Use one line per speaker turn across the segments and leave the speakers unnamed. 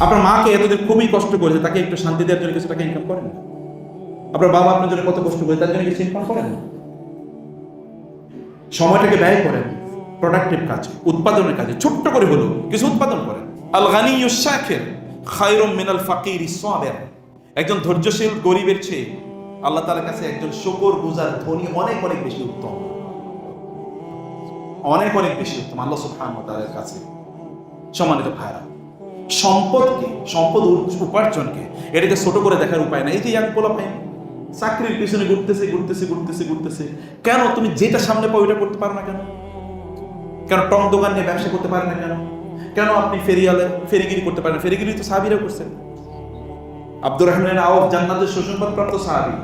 আপনার মাকে এতদিন খুবই কষ্ট করেছে, তাকে একটু শান্তি দেওয়ার জন্য কিছু টাকা ইনকাম করেন? আপনার বাবা আপনার জন্য কত কষ্ট করে, তার জন্য কিছু ইনকাম করেন? সময়টাকে ব্যয় করেন প্রোডাক্টিভ কাজে, উৎপাদনের কাজে, ছোট্ট করে হলো কিছু উৎপাদন করেন। আল গানি শাখের খায়রুম মিনাল ফাকির একজন ধৈর্যশীল গরিবের চেয়ে আল্লাহ তাআলার কাছে একজন শকর গুজার ধনী অনেক অনেক বেশি উত্তম। অনেক অনেক বেশি উত্তম আল্লাহ কাছে। সম্মানিত ভাইরা সম্পদকে, সম্পদ উপার্জনকে, এটাকে ছোট করে দেখার উপায় না এই যে ইয়াং পোলা ভাই চাকরির পিছনে ঘুরতেছে ঘুরতেছে ঘুরতেছে ঘুরতেছে। কেন তুমি যেটা সামনে পাও ওইটা করতে পারো না কেন? কেন টং দোকান নিয়ে ব্যবসা করতে পারেন না কেন? কেন আপনি ফেরিয়ালে ফেরিগিরি করতে পারেন ফেরিগিরি তো সাহাবিরা করছেন। আব্দুর রহমান আওফ জান্নাতের সুসংবাদ প্রাপ্ত সাহাবি।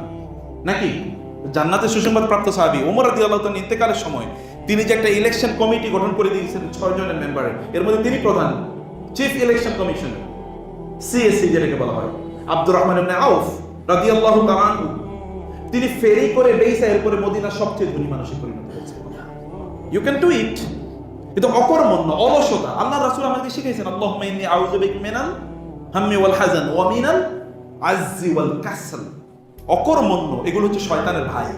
নাকি? জান্নাতের সুসংবাদ প্রাপ্ত সাহাবি। ওমর রাদি আল্লাহ ইন্তেকালের সময় তিনি যে একটা ইলেকশন কমিটি গঠন করে দিয়েছেন ছয় জনের মেম্বারের এর মধ্যে তিনি প্রধান। চিফ ইলেকশন কমিশন সিএসসি যেটাকে বলা হয়, আব্দুর রহমান ইবনে আউফ রাদিয়াল্লাহু তিনি ফেরি করে বেইসা এরপরে সবচেয়ে ধনী মানুষে পরিণত হয়েছে ইউ ক্যান ডু ইট কিন্তু অকর্মণ্য, অলসতা আল্লাহ রাসূল আমাদের শিখিয়েছেন, আল্লাহুম্মা ইন্নী আউযু বিকা মিনাল হাম্মি ওয়াল হাজান ওয়া মিনাল আজ্জি ওয়াল কাসল। অকর্মণ্য, এগুলো হচ্ছে শয়তানের ভাই।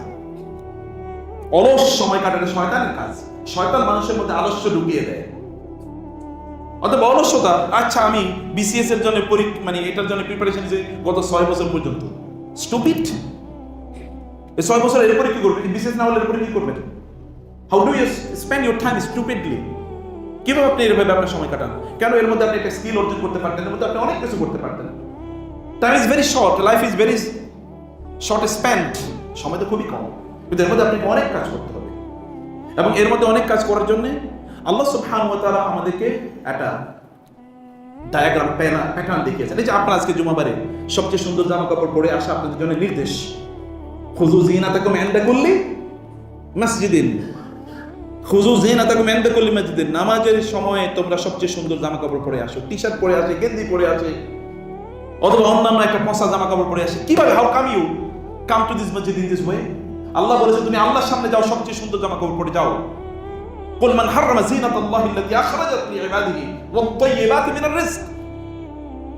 অলস সময় কাটানো শয়তানের কাজ। শয়তান মানুষের মধ্যে আলস্য ঢুকিয়ে দেয়। অথবা অলসতা আচ্ছা আমি বিসিএস এর জন্য মানে এটার জন্য প্রিপারেশন যে গত ছয় বছর পর্যন্ত। স্টুপিড এই ছয় বছর এরপরে কি করবেন বিসিএস না হলে এরপরে কি করবেন how do you spend your time stupidly কীভাবে আপনি এভাবে আপনার সময় কাটান? কেন এর মধ্যে আপনি একটা স্কিল অর্জন করতে পারতেন? এর মধ্যে আপনি অনেক কিছু করতে পারতেন। Time is very short life is very short spend সময় তো খুবই কম। কিন্তু এর মধ্যে আপনাকে অনেক কাজ করতে হবে। এবং এর মধ্যে অনেক কাজ করার জন্য আল্লাহ সুবহানাহু ওয়া তাআলা আমাদেরকে একটা ডায়াগ্রাম প্যানা প্যাটার্ন দেখিয়েছেন। এই যে আপনার আজকে জুমাবারে সবচেয়ে সুন্দর জামা কাপড় পরে আসা আপনাদের জন্য নির্দেশ। খুজু জিনাতাকুম মসজিদিন। খুজু জিনাতাকুম মসজিদিন। নামাজের সময়ে তোমরা সবচেয়ে সুন্দর জামা কাপড় পরে আসো। টি শার্ট পরে আসে, গেঞ্জি পরে আসে, অথবা অন্যান্য একটা পচা জামা কাপড় পরে আসে। কীভাবে? How come you come to this মসজিদ ইন দিস ওয়ে আল্লাহ বলেছে, তুমি আল্লাহর সামনে যাও, সবচেয়ে সুন্দর জামা কাপড় পরে যাও। قل من حرم زينة الله التي أخرجت لعباده والطيبات من الرزق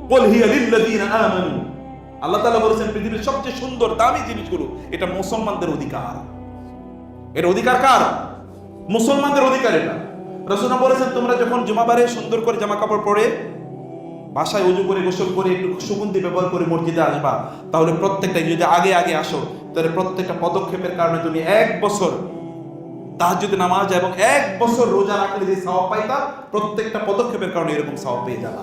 قل هي للذين آمنوا আল্লাহ তাআলা বলেছেন পৃথিবীর সবচেয়ে সুন্দর দামি জিনিসগুলো এটা মুসলমানদের অধিকার এটা অধিকার কার মুসলমানদের অধিকার এটা রসুনা বলেছেন তোমরা যখন জুমাবারে সুন্দর করে জামা কাপড় পরে বাসায় উজু করে গোসল করে একটু সুগন্ধি ব্যবহার করে মসজিদে আসবা তাহলে প্রত্যেকটা যদি আগে আগে আসো তাহলে প্রত্যেকটা পদক্ষেপের কারণে তুমি এক বছর তাহাজ্জুদে নামাজ এবং এক বছর রোজা রাখলে যে সওয়াব পাইতা, প্রত্যেকটা পদক্ষেপের কারণে এরকম সওয়াব পেয়ে যাবা।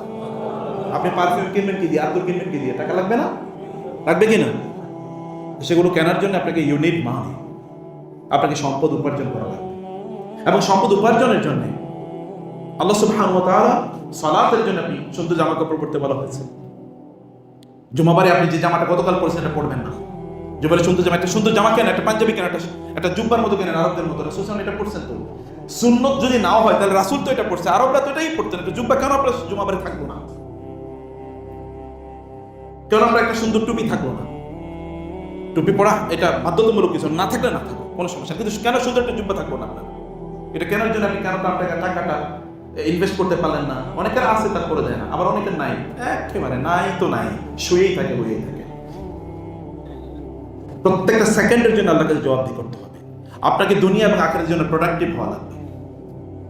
আপনি পারফিউম কিনবেন কি দিয়ে? আতর কিনবেন কি দিয়ে? টাকা লাগবে না? লাগবে কি না? সেগুলো কেনার জন্য আপনাকে ইউনিট মানি আপনাকে সম্পদ উপার্জন করা লাগবে। এবং সম্পদ উপার্জনের জন্য আল্লাহ সুবহানাহু ওয়া তাআলা সালাতের জন্য আপনি সুন্দর জামা কাপড় পরতে বলা হয়েছে। জুমাবারে আপনি যে জামাটা গতকাল পরেছেন, এটা পরবেন না। জুমারে সুন্দর জামা, একটা সুন্দর জামা কেন একটা পাঞ্জাবি কেন একটা একটা জুব্বার মতো কেন আরবদের মতো। রাসূল এটা পরছেন তো। সুন্নত যদি নাও হয়, তাহলে রাসূল তো এটা পড়ছে। আরবরা তো এটাই পড়তেন, একটা জুব্বা কেন আমরা জুমাবারে থাকব না? কেন আমরা একটা সুন্দর টুপি থাকব না? টুপি পরা এটা বাধ্যতামূলক কিছু না থাকলে না থাকো কোনো সমস্যা কিন্তু কেন সুন্দর একটা জুব্বা থাকব না আপনার? এটা কেনার জন্য আপনি কেন আপনার টাকা টাকাটা ইনভেস্ট করতে পারলেন না? অনেকের আছে তার করে দেয় না। আবার অনেকের নাই। একেবারে নাই তো নাই। শুয়েই থাকে, বইয়েই থাকে। প্রত্যেকটা সেকেন্ডের জন্য আল্লাহকে জবাবদি করতে হবে। আপনাকে দুনিয়া এবং আখেরের জন্য প্রোডাক্টিভ হওয়া লাগবে।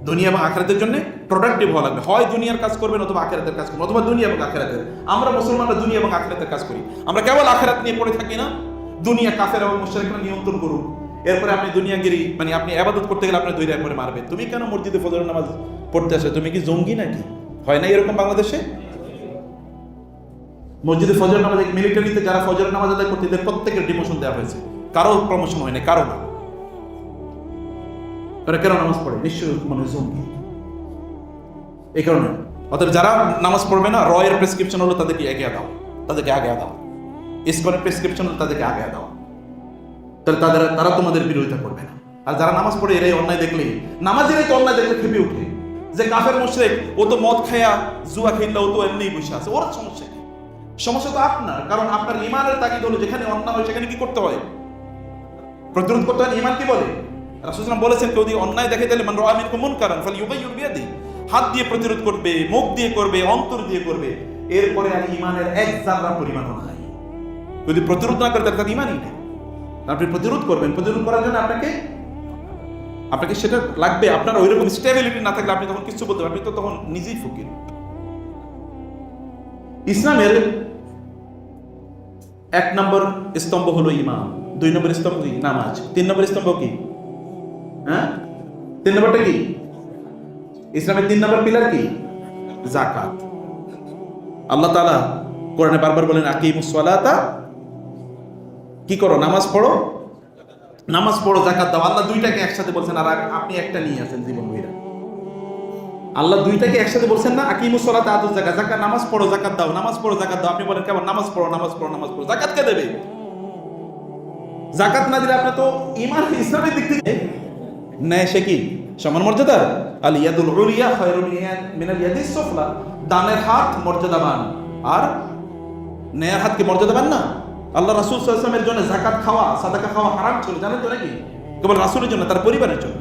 দুনিয়া এবং আখেরাতের জন্য প্রোডাক্টিভ হওয়া লাগবে। হয় দুনিয়ার কাজ করবেন অথবা আখেরাতের কাজ করবেন, অথবা দুনিয়া এবং আখেরাতের। আমরা মুসলমানরা দুনিয়া এবং আখেরাতের কাজ করি। আমরা কেবল আখেরাত নিয়ে পড়ে থাকি না। দুনিয়া কাফের এবং মুশরিকরা নিয়ন্ত্রণ করুক। এরপরে আপনি দুনিয়াগিরি মানে আপনি আবাদত করতে গেলে আপনার দৈরা করে মারবে তুমি কেন মসজিদে ফজর নামাজ পড়তে আসো তুমি কি জঙ্গি নাকি? হয় না এরকম বাংলাদেশে? মসজিদে ফজর নামাজ মিলিটারিতে যারা ফজর নামাজ আদায় করতে এদের প্রত্যেকের ডিমোশন দেওয়া হয়েছে। কারও প্রমোশন হয়নি, কারও না। তারা কেন নামাজ পড়ে? নিশ্চয়ই মানে জঙ্গি এই কারণে। অতএব যারা নামাজ পড়বে না, রয়ের প্রেসক্রিপশন হলো তাদেরকে এগিয়ে দাও। তাদেরকে আগে দাও। ইসকনের প্রেসক্রিপশন হলো তাদেরকে আগে দাও। তাহলে তাদের, তারা তোমাদের বিরোধিতা করবে না। আর যারা নামাজ পড়ে, এরাই অন্যায় দেখলেই নামাজেরাই তো অন্যায় দেখলে খেপে উঠে যে কাফের মুশরিক, ও তো মদ খায়া জুয়া খেললে ও তো এমনি বসে আছে। ওর সমস্যা সমস্যা তো আপনার, কারণ আপনার ইমানের তাগিদ হলো যেখানে অন্যায় হয় সেখানে কি করতে হয়? প্রতিরোধ করতে হয় ইমান কি বলে? রাসূলুল্লাহ বলেছেন, কেউ যদি অন্যায় দেখে তাহলে মান রাআ মিনকুম মুনকারান ফালইউগাইয়ির বিয়াদি। হাত দিয়ে প্রতিরোধ করবে, মুখ দিয়ে করবে, অন্তর দিয়ে করবে। এরপরে আর ইমানের এক জাররা পরিমাণও নাই। যদি প্রতিরোধ না করে তার ইমানই নেই। আপনি প্রতিরোধ করবেন, প্রতিরোধ করার জন্য আপনাকে আপনাকে সেটা লাগবে। আপনার ওই রকম স্টেবিলিটি না থাকলে আপনি তখন কিছু বলতে পারবেন তো তখন নিজেই ফকির। ইসলামের এক নম্বর স্তম্ভ হলো ইমাম, দুই নম্বর স্তম্ভ কি? নামাজ, তিন নম্বর স্তম্ভ কি? হ্যাঁ? তিন নম্বরটা কি? ইসলামের তিন নম্বর পিলার কি? জাকাত আল্লাহ তাআলা কোরআনে বারবার বলেন, আকিমুস সালাতা। কি করো? নামাজ পড়ো? নামাজ পড়ো জাকাত দাও। আল্লাহ দুইটাকে একসাথে বলছেন, আর আপনি একটা নিয়ে আছেন জীবন আল্লাহ দুইটাকে একসাথে বলছেন না, আকিমুস সালাতা আতুজ জাকাত জাকাত নামাজ পড়ো জাকাত দাও, নামাজ পড়ো জাকাত দাও। আপনি বলেন, কেমন? নামাজ পড়ো নামাজ পড়ো নামাজ পড়ো। জাকাত কে দেবে? জাকাত না দিলে আপনি তো ইমান ইসলামের দিক থেকে নেয় সে কি? সমান মর্যাদার আল ইয়াদুল উলিয়া খায়রুল মিনাল ইয়াদিস সুফলা। দানের হাত মর্যাদাবান। আর নেয়ার হাত কি মর্যাদাবান না? আল্লাহ রাসূল সাল্লাল্লাহু আলাইহি জন্য জাকাত খাওয়া, সাদাকা খাওয়া হারাম ছিল, জানেন তো নাকি? কেবল রাসূলের জন্য, তার পরিবারের জন্য।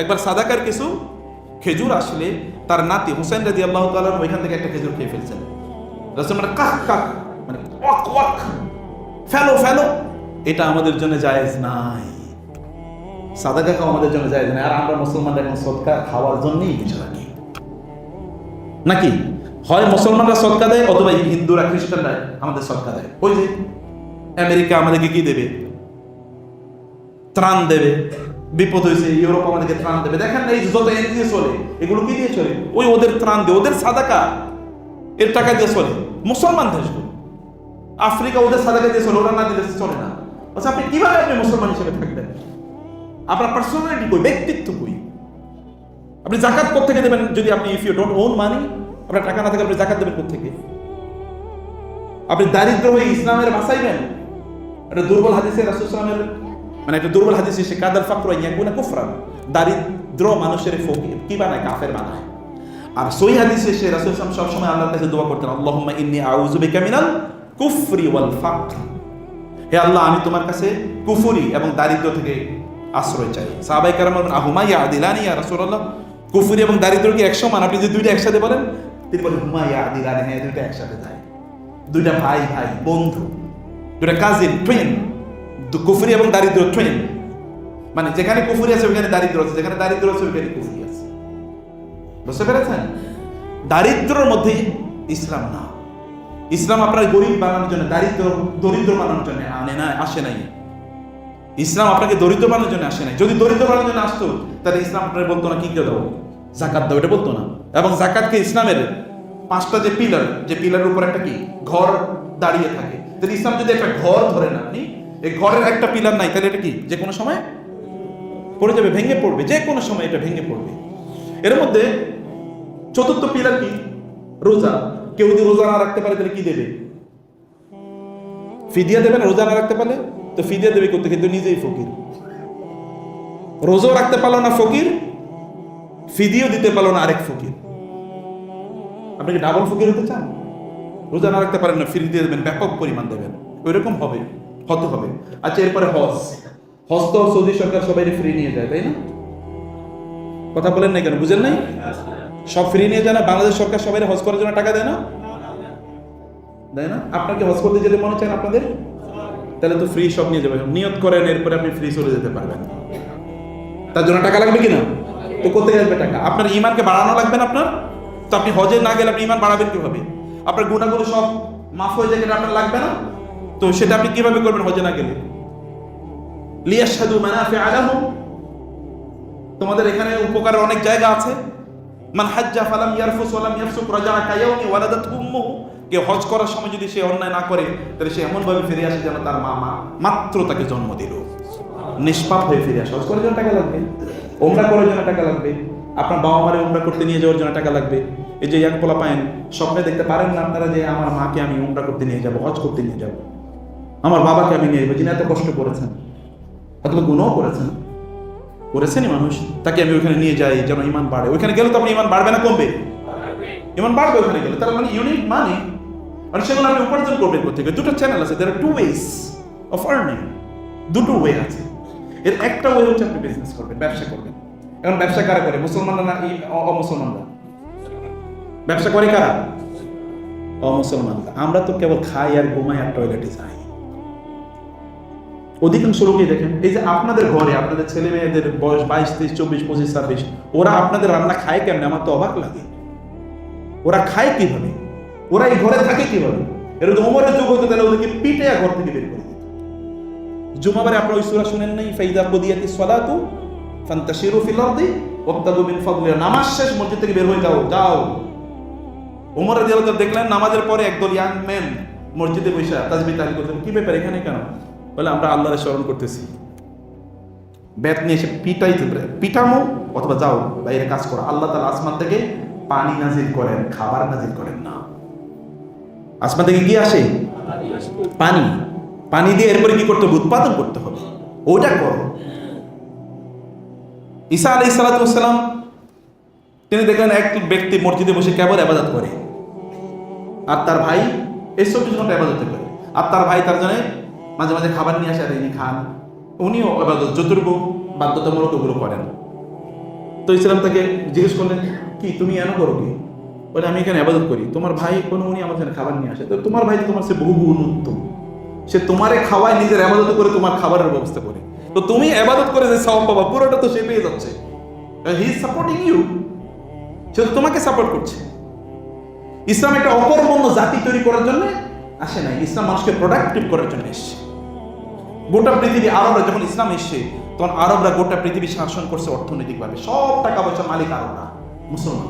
একবার সাদাকার কিছু খেজুর আসলে তার নাতি হুসেন রাদিয়াল্লাহু তাআলা ওইখান থেকে একটা খেজুর খেয়ে ফেলছেন। রাসূল মানে কাক কাক মানে ওয়াক ওয়াক, ফেলো ফেলো। এটা আমাদের জন্য জায়েজ নাই। আমাদের জন্য জায়েজ নাই। আর আমরা এখন খাওয়ার জন্যই কিছু রাখি নাকি? হয় মুসলমানরা সদকা দেয় অথবা হিন্দুরা খ্রিস্টানরা আমাদের সদকা দেয়। ওই যে, আমেরিকা আমাদেরকে কি দেবে? ত্রাণ দেবে। বিপদ হয়েছে, ইউরোপ আমাদেরকে ত্রাণ দেবে। দেখেন না এই যত এনজিও চলে, এগুলো কি দিয়ে চলে? ওই ওদের ত্রাণ দেয়, ওদের সাদাকা, এর টাকা দিয়ে চলে। মুসলমান দেশগুলো আফ্রিকা ওদের সাদাকা দিয়ে চলে, ওরা না দিলে চলে না। আচ্ছা আপনি কীভাবে আপনি মুসলমান হিসেবে থাকবেন? আপনার পার্সোনালিটি কই? ব্যক্তিত্ব কই? আপনি জাকাত কোথেকে দেবেন যদি আপনি if you don't own money আপনার টাকা না থাকে, আপনি জাকাত দেবেন কোথেকে আপনি দারিদ্র হয়ে ইসলামের বাঁচাইবেন? একটা দুর্বল হাদিসে রাসুলামের মানে একটা দুর্বল হাদিস সে কাদার ফাকর ইয়াকুনা কুফরান দারিদ্র মানুষের কি বানায়? কাফের বানায়। আর সই হাদিসে সে রাসূল সাল্লাল্লাহু সব সময় আল্লাহর কাছে দোয়া করতেন, আল্লাহুম্মা ইন্নী আউযু বিকা মিনাল কুফরি ওয়াল ফাকর। হে আল্লাহ, আমি তোমার কাছে কুফরি এবং দারিদ্র থেকে আশ্রয় চাই। সাহাবাই কারাম আহুমা ইয়া আদিলানি ইয়া রাসূলুল্লাহ? কুফরি এবং দারিদ্র কি এক সমান আপনি যদি দুইটা একসাথে বলেন, তিনি বলেন, হুমা ইয়া আদিলানি হ্যাঁ দুইটা একসাথে যায়। দুইটা ভাই ভাই বন্ধু, দুইটা কাজিন টুইন কুফরি এবং দারিদ্র টুইন মানে যেখানে কুফুরি আছে ওখানে দারিদ্র আছে। যেখানে দারিদ্র আছে ওখানে কুফরি আছে। বুঝতে পেরেছেন? দারিদ্রর মধ্যে ইসলাম না। ইসলাম আপনার গরিব বানানোর জন্য দারিদ্র দরিদ্র বানানোর জন্য আনে না, আসে নাই। ইসলাম আপনাকে দরিদ্র বানানোর জন্য আসে নাই। যদি দরিদ্র বানানোর জন্য আসতো, তাহলে ইসলাম আপনার বলতো না, কি কে দাও জাকাত দাও, এটা বলতো না। এবং জাকাতকে ইসলামের পাঁচটা যে পিলার যে পিলারের উপর একটা কি? ঘর দাঁড়িয়ে থাকে। তাহলে ইসলাম যদি একটা ঘর ধরেন আপনি এই ঘরের একটা পিলার নাই, তাহলে এটা কি? যে কোনো সময় পড়ে যাবে, ভেঙে পড়বে, যে কোনো সময় এটা ভেঙে পড়বে। এর মধ্যে চতুর্থ পিলার কি? রোজা। কেউ যদি রোজা না রাখতে পারে, তাহলে কি দেবে? ফিদিয়া দেবে না, রোজা না রাখতে পারলে? তো ফিদিয়া দেবে করতে কিন্তু নিজেই ফকির। রোজাও রাখতে পারল না ফকির ফিদিও দিতে পারল না আরেক ফকির। আপনি কি ডাবল ফকির হতে চান? রোজা না রাখতে পারেন না ফিরি দিয়ে দেবেন, ব্যাপক পরিমাণ দেবেন। ওই রকম হবে। হতে হবে। আচ্ছা এরপরে হজ। হজ তো সৌদি সরকার সবাই ফ্রি নিয়ে যায় তাই না? কথা বলেন নাই কেন, বুঝেন নাই? সব ফ্রি নিয়ে যায় না? বাংলাদেশ সরকার সবাই হজ করার জন্য টাকা দেয় না? দেয় না? আপনাকে হজ করতে যেতে মনে চান আপনাদের? তাহলে তো ফ্রি সব নিয়ে যাবে। নিয়ত করেন, এরপরে আপনি ফ্রি চলে যেতে পারবেন। তার জন্য টাকা লাগবে কিনা? তো কোথায় আসবে টাকা? আপনার ইমানকে বাড়ানো লাগবে না আপনার? তো আপনি হজে না গেলে আপনি ইমান বাড়াবেন কীভাবে? আপনার গুণাগুলো সব মাফ হয়ে যায় আপনার লাগবে না? তো সেটা আপনি কীভাবে করবেন হজে না গেলে? লিয়াশহাদু মানাফি তোমাদের এখানে উপকারের অনেক জায়গা আছে। মান হাজ্জা ফালাম ইয়ারফুস ওয়ালাম রাজা কায়াউমি ওয়ালাদাত কে হজ করার সময় যদি সে অন্যায় না করে, তাহলে সে ফিরে আসে যেন তার মাত্র তাকে জন্ম দিল। নিষ্পাপ হয়ে ফিরে আসে। হজ করার জন্য টাকা লাগবে? ওমরা করার জন্য টাকা লাগবে? আপনার বাবা মারে ওমরা করতে নিয়ে যাওয়ার জন্য টাকা লাগবে? এই যে পোলা পায়েন, স্বপ্নে দেখতে পারেন না আপনারা যে আমার মাকে আমি ওমরা করতে নিয়ে যাব, হজ করতে নিয়ে যাব। আমার বাবাকে আমি নিয়ে যিনি এত কষ্ট করেছেন অথবা গুণও করেছেন, করেছেনই মানুষ, তাকে আমি ওইখানে নিয়ে যাই, যেন ইমান বাড়ে। ওইখানে গেলে তো আপনার ইমান বাড়বে না, কমবে। ইমান বাড়বে ওইখানে গেলে। তার মানে ইউনিক মানে মানে সেগুলো আপনি উপার্জন করবেন কোথেকে দুটো চ্যানেল আছে। টু ওয়েস অফ আর্নিং দুটো ওয়ে আছে। এর একটা ওয়ে হচ্ছে আপনি বিজনেস করবেন, ব্যবসা করবেন। এখন ব্যবসা কারা করে? মুসলমানরা না অমুসলমানরা? ব্যবসা করে কারা? অমুসলমান আমরা তো কেবল খাই আর ঘুমাই আর টয়লেটে যাই। অধিকাংশ লোকই দেখেন, এই যে আপনাদের ঘরে আপনাদের ছেলে মেয়েদের বয়স বাইশ, তেইশ, চব্বিশ, পঁচিশ, ছাব্বিশ, ওরা আপনাদের রান্না খায় কেমনে? আমার তো অবাক লাগে। ওরা খায় কীভাবে? ওরা এই ঘরে থাকে কীভাবে? এরা তো ওমরের যুগ হতো, তাহলে ওদেরকে পিটে ঘর থেকে বের করে দিত। জুমাবারে আপনারা ওই সূরা শুনেন নাই? ফাইদা কুদিয়াতি সালাতু ফান্তাশিরু ফিল আরদি ওয়াবতাগু মিন ফাদলিল্লাহ নামাজ শেষ, মসজিদ থেকে বের হয়ে যাও যাও। ওমর রাদিয়াল্লাহু দেখলেন, নামাজের পরে একদল ইয়াং মেন মসজিদে বসে তাজবি তাহলিল করতেন। কি ব্যাপার, এখানে কেন? বলে আমরা আল্লাহরে স্মরণ করতেছি। ব্যাট নিয়ে এসে পিটাইতে পিটামো অথবা যাও বাইরে কাজ করো। আল্লাহ তাআলা আসমান থেকে পানি নাজিল করেন, খাবার নাজিল করেন না। আসমান থেকে কি আসে? পানি। পানি দিয়ে এরপরে কি করতে হবে? উৎপাদন করতে হবে। ওটা করো। ঈসা আলাই সালাতাম তিনি দেখলেন এক ব্যক্তি মসজিদে বসে কেবল আবাদত করে। আর তার ভাই এই চব্বিশ ঘণ্টা আবাদতে করে। আর তার ভাই তার জন্য মাঝে মাঝে খাবার নিয়ে আসে আর ইনি খান। উনিও আবাদত যতটুকু বাধ্যতামূলক ওগুলো করেন। তো ইসলাম তাকে জিজ্ঞেস করলেন, কি তুমি এন করো কি? বলে, আমি এখানে আবাদত করি। তোমার ভাই কোনো উনি আমার জন্য খাবার নিয়ে আসে। তো তোমার ভাই তোমার সে বহু গুণ উত্তম। সে তোমারে খাওয়ায়, নিজের আবাদত করে তোমার খাবারের ব্যবস্থা করে। তো তুমি আবাদত করে যে সব পাবা, পুরোটা তো সে পেয়ে যাচ্ছে। হি ইজ সাপোর্টিং ইউ সে তোমাকে সাপোর্ট করছে। ইসলাম একটা অকর্মণ্য জাতি তৈরি করার জন্য আসে নাই। ইসলাম মানুষকে প্রোডাক্টিভ করার জন্য এসছে। গোটা পৃথিবী আরবরা যখন ইসলাম এসছে, তখন আরবরা গোটা পৃথিবী শাসন করছে অর্থনৈতিকভাবে। সব টাকা পয়সার মালিক আরবরা, মুসলমান।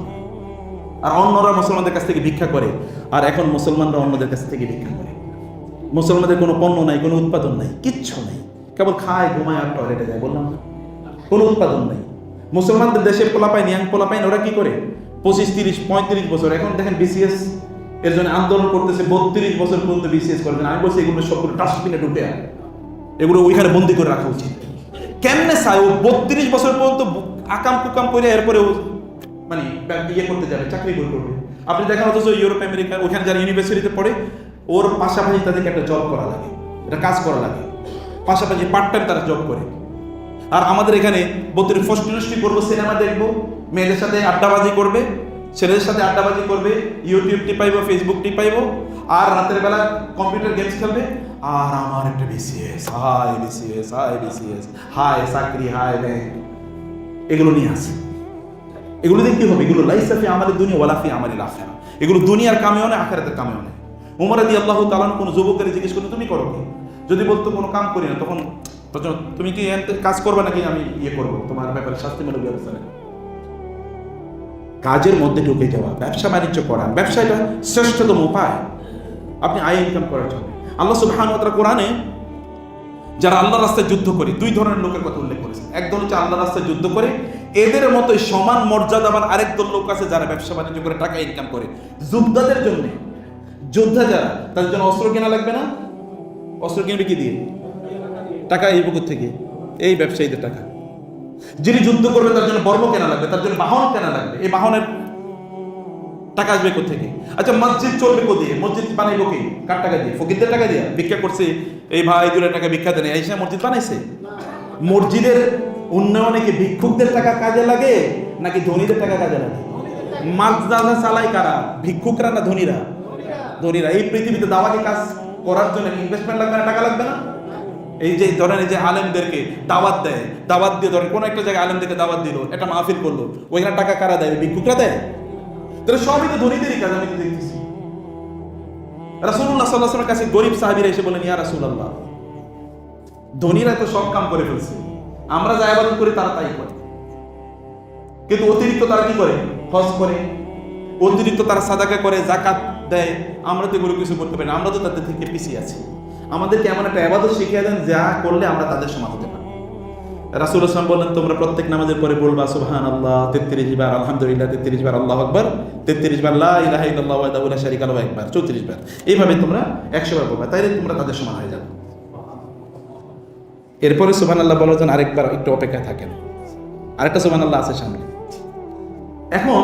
আর অন্যরা মুসলমানদের কাছ থেকে ভিক্ষা করে, আর এখন মুসলমানরা অন্যদের কাছ থেকে ভিক্ষা করে। মুসলমানদের কোনো পণ্য নাই, কোনো উৎপাদন নাই, কিচ্ছু নাই। কেবল খায়, ঘুমায় আর টয়লেটে যায়, বললাম না। কোনো উৎপাদন নাই। মুসলমানদের দেশে পোলাপাইন, ইয়াং পোলাপাইন, ওরা কি করে? পঁচিশ, তিরিশ, পঁয়ত্রিশ বছর। এখন দেখেন বিসিএস এর জন্য আন্দোলন করতেছে বত্রিশ বছর পর্যন্ত বিসিএস করবেন আমি বলছি, এগুলো সবগুলো ডাস্টবিনে ঢুকে আয়। এগুলো ওইখানে বন্দি করে রাখা উচিত। কেমনে চাই ও বত্রিশ বছর পর্যন্ত আকাম কুকাম করে এরপরে ও মানে ইয়ে করতে যাবে, চাকরি করে করবে? আপনি দেখেন অথচ ইউরোপ, আমেরিকা ওখানে যারা ইউনিভার্সিটিতে পড়ে, ওর পাশাপাশি তাদেরকে একটা জব করা লাগে। এটা কাজ করা লাগে। পাশাপাশি পার্ট টাইম তারা জব করে। আর আমাদের এখানে বত্রিশ ফস্ট ইন্ডাস্ট্রি করব সিনেমা দেখব, মেয়েদের সাথে আড্ডাবাজি করবে ছেলেদের সাথে আড্ডাবাজি করবে ইউটিউব টিপাইবো ফেসবুক টিপাইবো, আর রাতের বেলা কম্পিউটার গেমস খেলবে। আর আমার একটা BCS high BCS high BCS high চাকরি, হাই ব্যাংক এগুলো নিয়ে আসে। এগুলো দিয়ে কি হবে? এগুলো লাইসাফি আমাদের দুনিয়া ওয়ালাফি আমাদের আখেরা এগুলো দুনিয়ার কামেও নেই আখেরাতের কামেও নেই উমর আদি আল্লাহ তালান কোনো যুবকের জিজ্ঞেস করলে, তুমি করো কি? যদি বলতো কোনো কাম করি না, তখন তুমি কি কাজ করবে নাকি আমি ইয়ে করব? তোমার ব্যাপারে শাস্তিমূলক ব্যবস্থা নেই কাজের মধ্যে ঢুকে যাওয়া, ব্যবসা বাণিজ্য করা ব্যবসা এটা শ্রেষ্ঠতম উপায়। আপনি আয় ইনকাম করার জন্য। আল্লাহ সুবহান কোরআনে যারা আল্লাহ রাস্তায় যুদ্ধ করে, দুই ধরনের লোকের কথা উল্লেখ করেছে একদল হচ্ছে আল্লাহ রাস্তায় যুদ্ধ করে, এদের মতোই সমান মর্যাদাবান আরেক দল লোক আছে যারা ব্যবসা বাণিজ্য করে টাকা ইনকাম করে। যোদ্ধাদের জন্য, যোদ্ধা যারা, তাদের জন্য অস্ত্র কেনা লাগবে না? অস্ত্র কিনবে কি দিয়ে? টাকা এই পুকুর থেকে, এই ব্যবসায়ীদের টাকা। যিনি যুদ্ধ করবে তার জন্য বর্ম কেনা লাগবে, তার জন্য বাহন কেনা লাগবে। এই বাহনের টাকা আসবে থেকে আচ্ছা মসজিদ চলবে কো দিয়ে মসজিদ বানাইবো কি? কার টাকা দিয়ে? ফকিরদের টাকা দিয়ে? ভিক্ষা করছে, এই ভাই, দূরে টাকা ভিক্ষা দেন। এই মসজিদ বানাইছে? মসজিদের উন্নয়নে কি ভিক্ষুকদের টাকা কাজে লাগে, নাকি ধনীদের টাকা কাজে লাগে? মাদ্রাসা চালাই কারা? ভিক্ষুকরা না ধনীরা? ধনীরা। এই পৃথিবীতে দাওয়াকে কাজ করার জন্য ইনভেস্টমেন্ট লাগবে না, টাকা লাগবে না? এই যে ধরেন এই যে আলেমদেরকে দাওয়াত দেয়, দাওয়াত দিয়ে ধরেন কোন একটা জায়গায় আলেমদেরকে দাওয়াত দিল, একটা মাহফিল করল, ওইখানে টাকা কারা দেয়? ভিক্ষুকরা দেয়? তাহলে সবই তো ধনীদেরই কাজ আমি দেখতেছি। রাসুল্লাহ সাল্লাহামের কাছে গরিব সাহাবিরা এসে বলেন ইয়া রাসুল্লাহ ধনীরা তো সব কাম করে ফেলছে, আমরা যা আবাদত করি তারা তাই করে। কিন্তু অতিরিক্ত তারা কি করে? হজ করে। অতিরিক্ত তারা সাদাকা করে জাকাত দেয়। আমরা তো এগুলো কিছু করতে পারি না, আমরা তো তাদের থেকে পিছিয়ে আছি। আমাদেরকে এমন একটা আবাদত শিখিয়ে দেন যা করলে আমরা তাদের সমান হতে পারি। রাসুল আসলাম বললেন, তোমরা প্রত্যেক নামাজের পরে বলবা সুবহান আল্লাহ তেত্রিশ বার, আলহামদুলিল্লাহ, তেত্রিশ বার, আল্লাহ আকবর, তেত্রিশ বার, লা ইলাহা ইল্লাল্লাহ, ওয়াহদাহু লা শারীকা একবার, চৌত্রিশ বার। এইভাবে তোমরা একশো বার বলবা, তাইলে তোমরা তাদের সমান হয়ে যাবে। এরপরে সুবহান আল্লাহ বলার জন্য আরেকবার একটু অপেক্ষায় থাকেন। আরেকটা সুবহান আল্লাহ আছে সামনে। এখন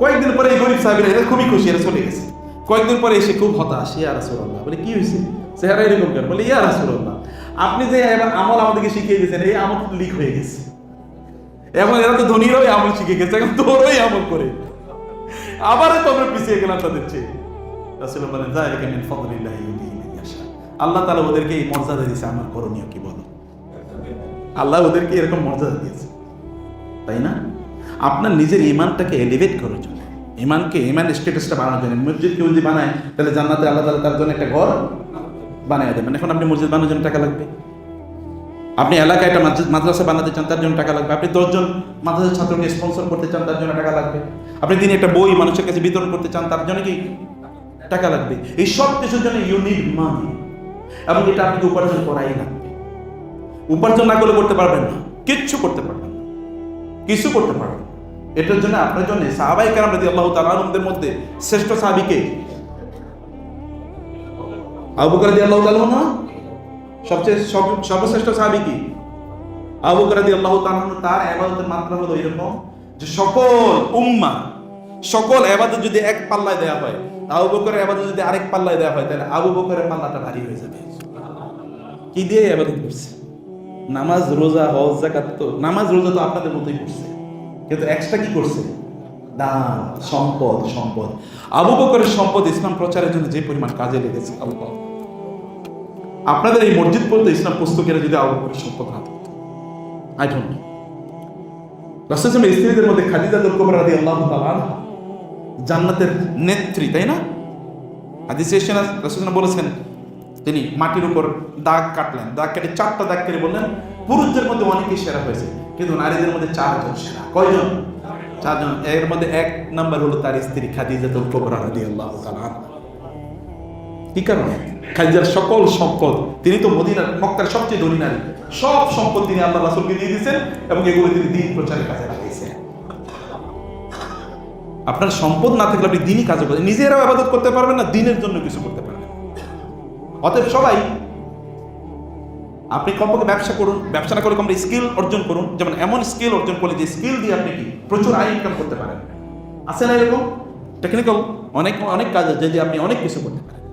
কয়েকদিন পরে এই গরিব সাহেবের এরা খুবই খুশি, এরা চলে গেছে। কয়েকদিন পরে এসে খুব হতাশ, ইয়া রাসূলুল্লাহ, বলে, কি হয়েছে চেহারা এরকম কেন? বলে, ইয়া রাসূলুল্লাহ, আপনি যে আমল আমাদেরকে শিখিয়ে দিয়েছেন, এই আমল লিক হয়ে গেছে। এখন এরা তো ধনীরাই আমল শিখে গেছে, এখন তোরই আমল করে। আবারও তো আমরা পিছিয়ে গেলাম তাদের চেয়ে। বলেন আল্লাহ ওদেরকে এই মর্যাদা দিয়েছে, আমার করণীয় কি বলো? আল্লাহ ওদেরকে এরকম মর্যাদা দিয়েছে। তাই না? আপনার নিজের ইমানটাকে এলিভেট করার জন্য ইমানকে ইমান স্ট্যাটাসটা বানানোর জন্য। মসজিদ কেউ যদি বানায়, তাহলে জান্নাতে আল্লাহ তাআলা তার জন্য একটা ঘর বানিয়ে দেবেন। এখন আপনি মসজিদ বানানোর জন্য টাকা লাগবে। আপনি এলাকায় একটা মাদ্রাসা বানাতে চান, তার জন্য টাকা লাগবে। আপনি দশজন মাদ্রাসার ছাত্রকে স্পন্সর করতে চান, তার জন্য টাকা লাগবে। আপনি তিনি একটা বই মানুষের কাছে বিতরণ করতে চান, তার জন্য কি টাকা লাগবে? এই সব কিছুর জন্য ইউ নিড মানি এবং এটা আপনাকে উপার্জন করাই লাগবে। উপার্জন না করলে করতে পারবেন না। কিচ্ছু করতে পারবেন না। কিছু করতে পারবেন এটার জন্য আপনার জন্য সাহাবাই কেরাম রাদি আল্লাহ তালাহদের মধ্যে শ্রেষ্ঠ সাহাবিকে আবু বকর রাদিয়াল্লাহু তাআলা না সবচেয়ে সব- সর্বশ্রেষ্ঠ সাহাবী কি? আবু বকর রাদিয়াল্লাহু তাআলা তার ইবাদতের মাত্রা হলো এরকম যে সকল উম্মা, সকল ইবাদত যদি এক পাল্লায় দেওয়া হয় আবু বকরের ইবাদত যদি আরেক পাল্লায় দেওয়া হয়, তাহলে আবু বকরের পাল্লাটা ভারী হয়ে যাবে। কি দিয়ে ইবাদত করছে? নামাজ, রোজা, হজ, যাকাত তো নামাজ, রোজা তো আপনাদের মতোই করছে। কিন্তু এক্সট্রা কি করছে? দান, সম্পদ সম্পদ। আবু বকরের সম্পদ ইসলাম প্রচারের জন্য যে পরিমাণ কাজে লেগেছে, আল্লাহ। আপনাদের এই মসজিদ পড়তে ইসলাম পুস্তকের যদি আবু বকরের সম্পদ থাকতো আই ডোন্ট নো রাসূলের স্ত্রীদের মধ্যে খাদিজাতুল কুবরা রাদিয়াল্লাহু জান্নাতের নেত্রী, তাই না? হাদিস এসেছেন রাসূল বলেছেন, তিনি মাটির উপর দাগ কাটলেন, দাগ কেটে চারটা দাগ কেটে বললেন, পুরুষদের মধ্যে অনেকেই সেরা হয়েছে, কিন্তু নারীদের মধ্যে চারজন সেরা। কয়জন? চারজন। এর মধ্যে এক নাম্বার হলো তার স্ত্রী খাদিজাতুল কুবরা রাদিয়াল্লাহু তাআলা কি কারণে? খাদিজার সকল সম্পদ, তিনি তো মদিনার, মক্কার সবচেয়ে ধনী নারী। সব সম্পদ তিনি আল্লাহ রাসূলকে দিয়ে দিয়েছেন এবং এগুলো তিনি দিন প্রচারের কাজে লাগিয়েছেন আপনার সম্পদ না থাকলে আপনি দিনই কাজ করতে নিজেরাও আবাদত করতে পারবেন না, দিনের জন্য কিছু করতে পারবেন। অতএব সবাই, আপনি কমপক্ষে ব্যবসা করুন, ব্যবসা না করে কমপক্ষে স্কিল অর্জন করুন। যেমন এমন স্কিল অর্জন করলে যে স্কিল দিয়ে আপনি কি? প্রচুর আয় ইনকাম করতে পারেন। আছে না এরকম? টেকনিক্যাল অনেক অনেক কাজ আছে যে আপনি অনেক কিছু করতে পারেন।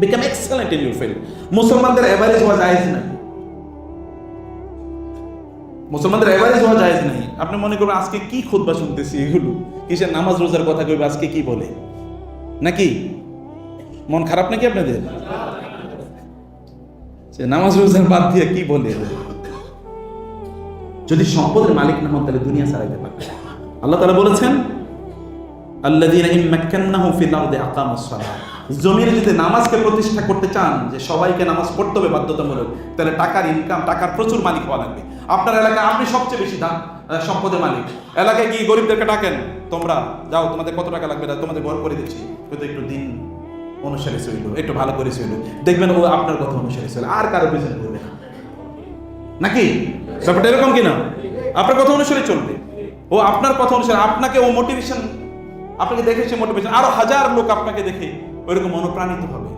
Become excellent in your field মুসলমানদের এভারেজ হওয়া যায় না মুসলমানদের এভারেজ হওয়া যায় নাই। আপনি মনে করবেন, আজকে কি খুতবা শুনতেছি এগুলো? কিসের নামাজ রোজার কথা কইবে, আজকে কি বলে? নাকি? মন খারাপ নাকি আপনাদের? সে নামাজ রোজার বাদ দিয়ে কি বলে? যদি সম্পদের মালিক না হন, তাহলে দুনিয়া ছাড়াইতে পারবে আল্লাহ তাআলা বলেছেন, আল্লাযীনা ইন মাক্কান্নাহুম ফিল আরদি আকামুস সালাহ জমিনে যদি নামাজকে প্রতিষ্ঠা করতে চান, যে সবাইকে নামাজ পড়তে হবে বাধ্যতামূলক, তাহলে টাকার ইনকাম টাকার প্রচুর মালিক হওয়া লাগবে। আপনার এলাকায় আপনি সবচেয়ে বেশি দাম সম্পদের মালিক। এলাকায় গিয়ে গরিবদেরকে ডাকেন, তোমরা যাও, তোমাদের কত টাকা লাগবে? তোমাদের ঘর করে দিচ্ছি। কিন্তু একটু দিন অনুসারে চইল একটু ভালো করে চইল দেখবেন ও আপনার কথা অনুসারে চলে, আর কারও পিছনে ঘুরবে না। নাকি? ব্যাপারটা এরকম কিনা? আপনার কথা অনুসারে চলবে। ও আপনার কথা অনুসারে, আপনাকে ও মোটিভেশন আপনাকে দেখে সে মোটিভেশন আরও হাজার লোক আপনাকে দেখে ওইরকম অনুপ্রাণিত হবে।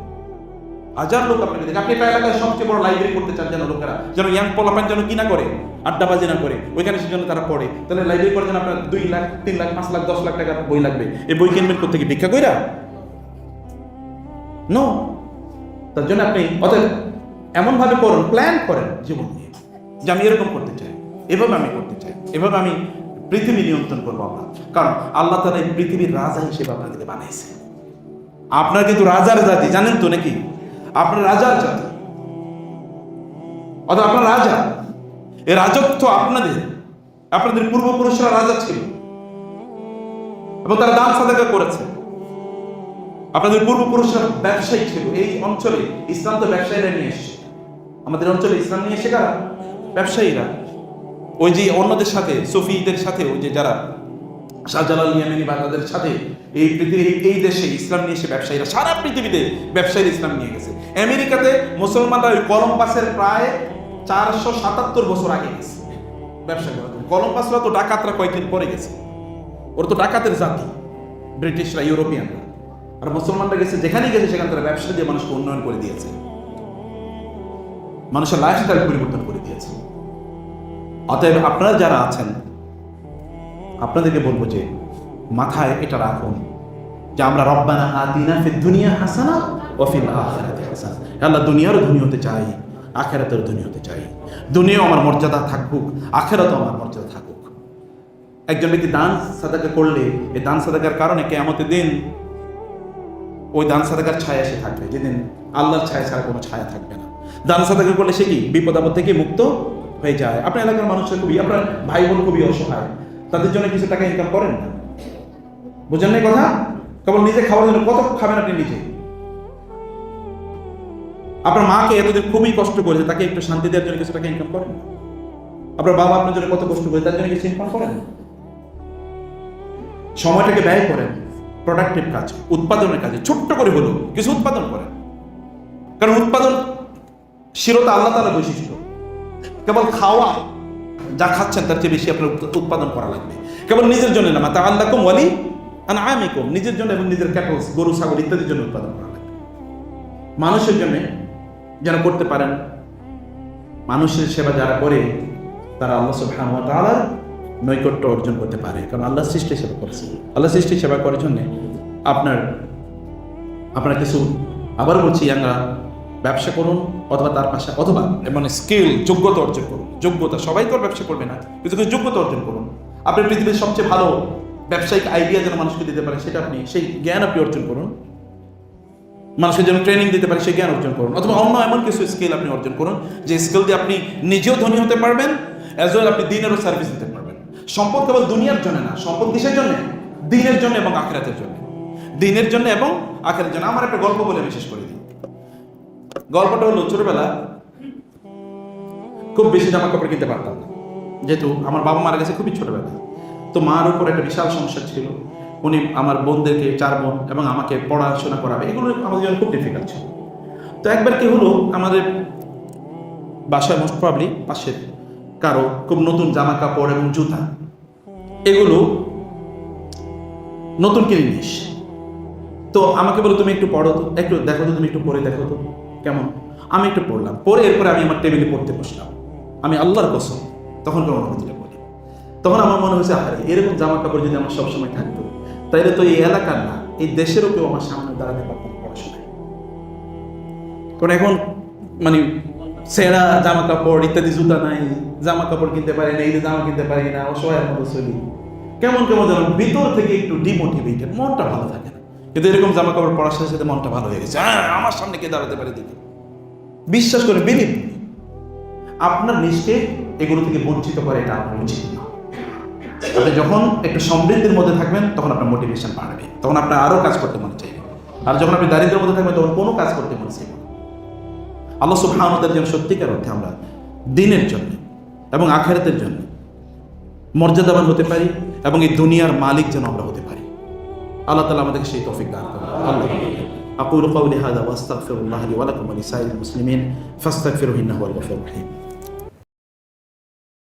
হাজার লোক আপনাকে দেখে। আপনি একটা এলাকায় সবচেয়ে বড় লাইব্রেরি করতে চান যেন লোকেরা, যেন ইয়াং পোলাপান যেন কি না করে, আড্ডাবাজি না করে, ওইখানে সেজন্য তারা পড়ে। তাহলে লাইব্রেরি করার জন্য আপনার দুই লাখ, তিন লাখ, পাঁচ লাখ, দশ লাখ টাকার বই লাগবে। এই বই কিনবেন করতে কি ভিক্ষা কইরা? নো তার জন্য আপনি অতএব এমন ভাবে করুন প্ল্যান করেন জীবন নিয়ে। যে আমি এরকম করতে চাই, এভাবে আমি করতে চাই, এভাবে আমি পৃথিবী নিয়ন্ত্রণ করব আমরা কারণ আল্লাহ তালা এই পৃথিবীর রাজা হিসেবে আপনাদেরকে বানাইছে আপনার কিন্তু রাজার জাতি, জানেন তো নাকি? আপনার রাজার জাতি। অর্থাৎ আপনার রাজা। এই রাজত্ব আপনাদের। আপনাদের পূর্বপুরুষরা রাজা ছিল। এবং তারা দান সাদাকা করেছে। আপনাদের পূর্বপুরুষরা ব্যবসায়ী ছিল। এই অঞ্চলে ইসলাম তো ব্যবসায়ীরা নিয়ে এসছে। আমাদের অঞ্চলে ইসলাম নিয়ে এসে কারা? ব্যবসায়ীরা। ওই যে অন্যদের সাথে, সফিদের সাথে, ওই যে যারা শাহজালাল ইয়ামিনী বা সাথে এই পৃথিবী, এই দেশে ইসলাম নিয়ে এসে ব্যবসায়ীরা, সারা পৃথিবীতে ব্যবসায়ীরা ইসলাম নিয়ে গেছে। আমেরিকাতে মুসলমানরা ওই কলম্বাসের প্রায় চারশো সাতাত্তর বছর আগে গেছে ব্যবসা কলম্বাসরা তো ডাকাতরা কয়েকদিন পরে গেছে। ওর তো ডাকাতের জাতি, ব্রিটিশরা, ইউরোপিয়ানরা। আর মুসলমানরা গেছে, যেখানেই গেছে, সেখানে তারা ব্যবসা দিয়ে মানুষকে উন্নয়ন করে দিয়েছে। মানুষের লাইফস্টাইল পরিবর্তন করে দিয়েছে। অতএব আপনারা যারা আছেন আপনাদেরকে বলব যে মাথায় এটা রাখুন যে আমরা রব্বানা আতিনা ফিদ দুনিয়া হাসানা ও ফিল আখিরাতি হাসানা। আল্লাহ, দুনিয়ারও ধনী হতে চাই আখেরাতের ধনী হতে চাই। দুনিয়াও আমার মর্যাদা থাকুক, আখেরাতও আমার মর্যাদা থাকুক। একজন ব্যক্তি দান সাদাকা করলে, এই দান সাদাকার কারণে কেয়ামতের দিন ওই দান সাদাকার ছায়া সে থাকবে। যেদিন আল্লাহর ছায়া ছাড়া কোনো ছায়া থাকবে না। দান সাদাকা করলে সে কি? বিপদ আপদ থেকে মুক্ত হয়ে যায়। আপনার এলাকার মানুষের খুবই, আপনার ভাই বোন খুবই অসহায়। তাদের জন্য কিছু টাকা ইনকাম করেন? না বুঝেন না কথা? কেবল নিজে খাওয়ার জন্য কত খাবেন আপনি নিজে? আপনার মাকে এতদিন খুবই কষ্ট করেছে, তাকে একটু শান্তি দেওয়ার জন্য কিছু টাকা ইনকাম করেন? আপনার বাবা আপনার জন্য কত কষ্ট করে তার জন্য কিছু ইনকাম করেন? সময়টাকে ব্যয় করেন প্রোডাক্টিভ কাজ, উৎপাদনের কাজে, ছোট্ট করে হলেও কিছু উৎপাদন করেন। কারণ উৎপাদন শিরতা আল্লাহ তালা বৈশিষ্ট্য। কেবল খাওয়া যা খাচ্ছেন তার চেয়ে বেশি আপনার উৎপাদন করা লাগবে। কেবল নিজের জন্য না, মাতা আল্লাহ কম ওয়ালি আন আমি কম নিজের জন্য এবং নিজের ক্যাটলস, গরু, ছাগল ইত্যাদির জন্য উৎপাদন করা লাগবে। মানুষের জন্য যেন করতে পারেন, মানুষের সেবা যারা করে, তারা আল্লাহ সুবহানাহু ওয়া তাআলার নৈকট্য অর্জন করতে পারে। কারণ আল্লাহ সৃষ্টি সেবা করেছে আল্লাহ সৃষ্টি সেবা করার জন্য আপনার আপনার কিছু আবার বলছি আমরা ব্যবসা করুন অথবা তার পাশে অথবা মানে স্কিল যোগ্যতা অর্জন করুন। যোগ্যতা, সবাই তো আর ব্যবসা করবে না। কিন্তু কিছু যোগ্যতা অর্জন করুন। আপনি পৃথিবীর সবচেয়ে ভালো ব্যবসায়িক আইডিয়া যেন মানুষকে দিতে পারে, সেটা আপনি সেই জ্ঞান আপনি অর্জন করুন। মানুষের জন্য ট্রেনিং দিতে পারে, সেই জ্ঞান অর্জন করুন। অথবা অন্য এমন কিছু স্কিল আপনি অর্জন করুন, যে স্কিল দিয়ে আপনি নিজেও ধনী হতে পারবেন অ্যাজ ওয়েল আপনি দিনেরও সার্ভিস দিতে পারবেন। সম্পদ কেবল দুনিয়ার জন্য না, সম্পদ কিসের জন্য? দিনের জন্য এবং আখেরাতের জন্য। দিনের জন্য এবং আখেরাতের জন্য। আমার একটা গল্প বলে আমি শেষ করে গল্পটা হলো, ছোটবেলা খুব বেশি জামা কাপড় কিনতে পারতাম না। যেহেতু আমার বাবা মারা গেছে খুবই ছোটবেলা। তো মার উপর একটা বিশাল সমস্যা ছিল। উনি আমার বোনদেরকে, চার বোন এবং আমাকে পড়াশোনা করাবে। এগুলো আমাদের জন্য খুব ডিফিকাল্ট ছিল। তো একবার কি হলো, আমাদের বাসায় মোস্ট প্রবলি পাশের কারও খুব নতুন জামা কাপড় এবং জুতা, এগুলো নতুন কিনে নিস তো আমাকে বলো, তুমি একটু পড়ো তো, একটু দেখো তো, তুমি একটু পরে দেখো তো। কেমন? আমি একটু পড়লাম। পরে এরপরে আমি আমার টেবিলে পড়তে বসলাম। আমি আল্লাহর কসম, তখন কোনো অনুভূতিটা বলি তখন আমার মনে হয়েছে আরে এরকম জামা কাপড় যদি আমার সবসময় থাকতো তাহলে তো এই এলাকার না, এই দেশেরও কেউ আমার সামনে দাঁড়াতে পারতাম পড়াশোনায়। কারণ এখন মানে সেরা জামা কাপড় ইত্যাদি জুতা নাই জামা কাপড় কিনতে পারি না, এই জামা কিনতে পারি না অসহায়ের মতো চলি। কেমন কেমন যেন ভিতর থেকে একটু ডিমোটিভেটেড মনটা ভালো থাকে না। কিন্তু এরকম জামা কাপড় পরার সাথে সাথে মনটা ভালো হয়ে গেছে। হ্যাঁ আমার সামনে কে দাঁড়াতে পারে দিদি বিশ্বাস করে বিলিভ আপনার নিজকে এগুলো থেকে বঞ্চিত করে এটা আপনার উচিত আপনি যখন একটু সমৃদ্ধির মধ্যে থাকবেন, তখন আপনার মোটিভেশন বাড়বে। তখন আপনার আরও কাজ করতে মনে চাইবে। আর যখন আপনি দারিদ্রের মধ্যে থাকবেন, তখন কোনো কাজ করতে মনে চাইবে। আল্লাহ সুবহানাহুর যেন সত্যিকার অর্থে আমরা দিনের জন্য এবং আখেরাতের জন্য মর্যাদাবান হতে পারি এবং এই দুনিয়ার মালিক যেন আমরা হতে পারি। আল্লাহ তালা আমাদেরকে সেই তৌফিক দান করুন আল্লাহ أقول قولي هذا وأستغفر الله لي ولكم ولسائر المسلمين فاستغفروه إنه هو الغفور الرحيم